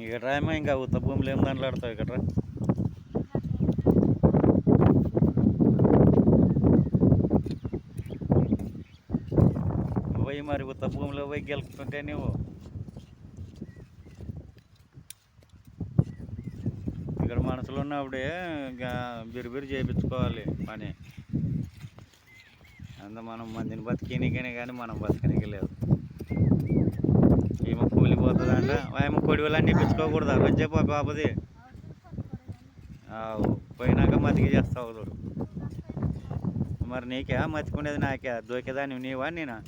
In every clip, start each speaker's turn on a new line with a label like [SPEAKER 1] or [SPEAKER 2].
[SPEAKER 1] ఇక్కడ రాయమా ఇంకా ఉత్త భూములు ఏం దాంట్లో ఆడతావు ఇక్కడ రా. పోయి మరి ఉత్త భూమిలో పోయి గెలుపుతుంటే నువ్వు. ఇక్కడ ఉన్నప్పుడే ఇంకా బిరిబిరి చేయించుకోవాలి పని. అంత మనం మందిని బతికినికనే కానీ మనం బతకనికి లేదు ఏమో కూలిపోతుందంట. ఏమో కొడివలు ఇప్పించుకోకూడదు పెంచుకోకూడదు అరవై పాపది పోయినాక మతికి చేస్తావు చూడు. మరి నీకే? మతికునేది నాకే. దొరికేదాన్ని నీవా నేనా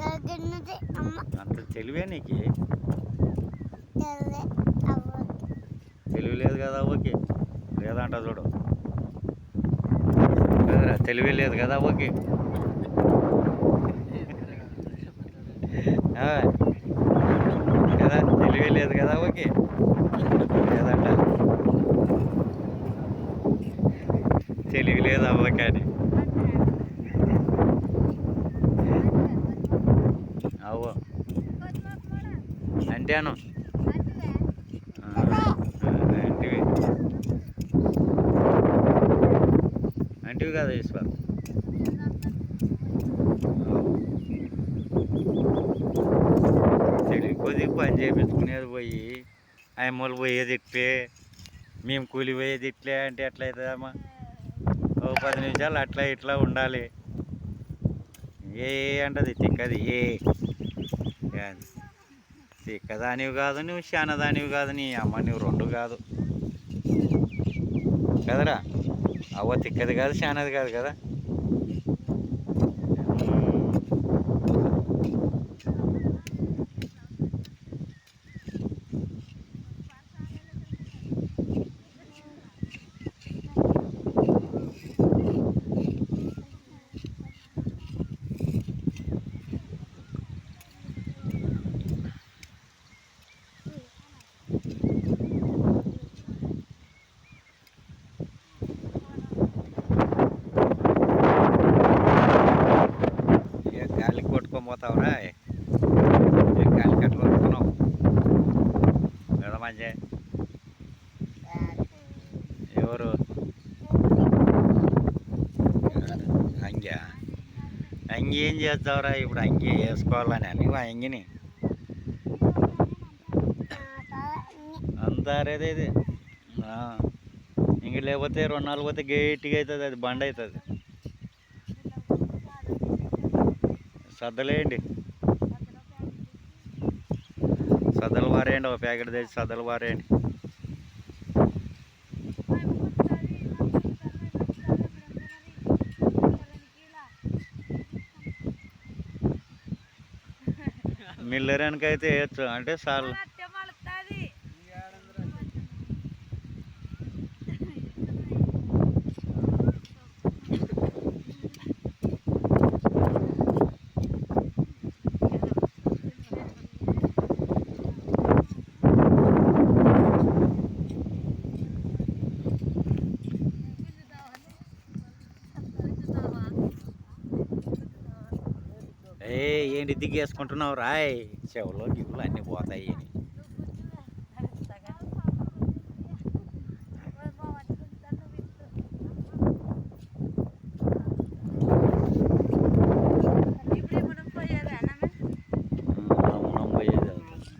[SPEAKER 2] దగ్గరన్నది అమ్మ
[SPEAKER 1] అంత తెలివే నీకు? తెలివి లేదు కదా ఓకే లేదంట చూడు. తెలివి లేదు కదా ఓకే కదా తెలివి లేదు కదా ఓకే లేదంట. తెలివి లేదా ఓకే అని అవు అంటేను ఆ, అంటివి అంటివి కదా ఈశ్వర్ కొద్ది పని చేయించుకునేది పోయి అమ్మలు పోయేది ఇట్లే మేము కూలి పోయేది ఇట్లే అంటే ఎట్లా అవుతుందమ్మా ఓ పది నిమిషాలు అట్లా ఇట్లా ఉండాలి. ఏ అంటది తిక్కది ఏ. తిక్కదానివి కాదు నువ్వు శానదానివి కాదు నీ అమ్మ నువ్వు రెండు కాదు. కదరా? అవ్వ తిక్కది కాదు శానది కాదు కదా ఏ గాలికి పోతావురా గాలి కదా మంచి ఎవరు అంగి అంగి ఏం చేస్తావురా ఇప్పుడు అంగి వేసుకోవాలని అని ఆ అంగిని అంతా అరేదే ఇది ఇంక లేకపోతే రెండు నాలుగు పోతే గట్టిగా అవుతుంది అది బండ అవుతుంది సద్దలేయండి సద్దలు వారేయండి ఒక ప్యాకెట్ తెచ్చి సద్దలు వారేయండి. మిల్లరానికి అయితే వేయచ్చు. అంటే చాలా ఏ ఏంటి దిగేసుకుంటున్నావు? రాయ్ చెవులో గివ్వులు అన్నీ పోతాయి అని మనం పోయేది అవుతుంది.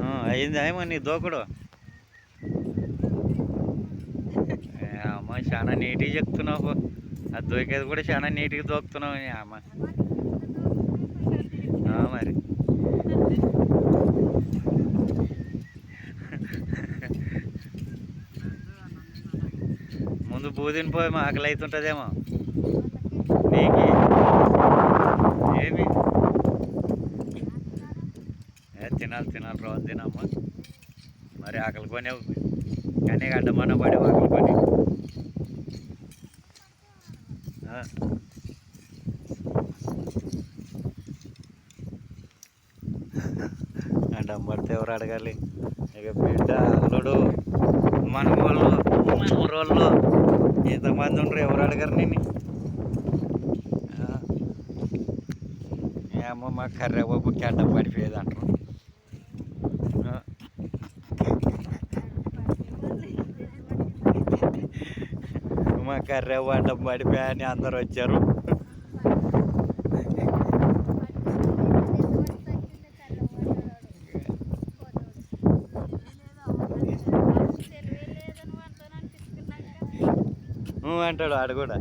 [SPEAKER 1] ఆ, అయింది ఏమో నీ దోకుడు? అమ్మ చాలా నీట్గా చెప్తున్నావు ఆ దోకేది కూడా చాలా నీట్గా దూకుతున్నావు అమ్మ. ఆ, మరి. ముందు బూదిని పోయి మా ఆకలి అవుతుంటుందేమో నీకు ఏమి ఏ తినాలి తినాలి రోజు తినమ్మా. మరి ఆకలి కొనే కానీ అడ్డమన్న పడి వాకులు పడి ఆ. పడితే ఎవరు అడగాలి? ఇక బిడ్డ అల్లుడు మనవాళ్ళు ఊరోళ్ళు ఎంతమంది ఉండరు ఎవరు అడగరు నేను ఏమో మా కర్రెబాబుకి అడ్డం పడిపోయేది అంటారు ఆ. కర్రెవ్వ అడ్డం పడిపోయా అని అందరు వచ్చారు. అంటాడు ఆడు కూడా.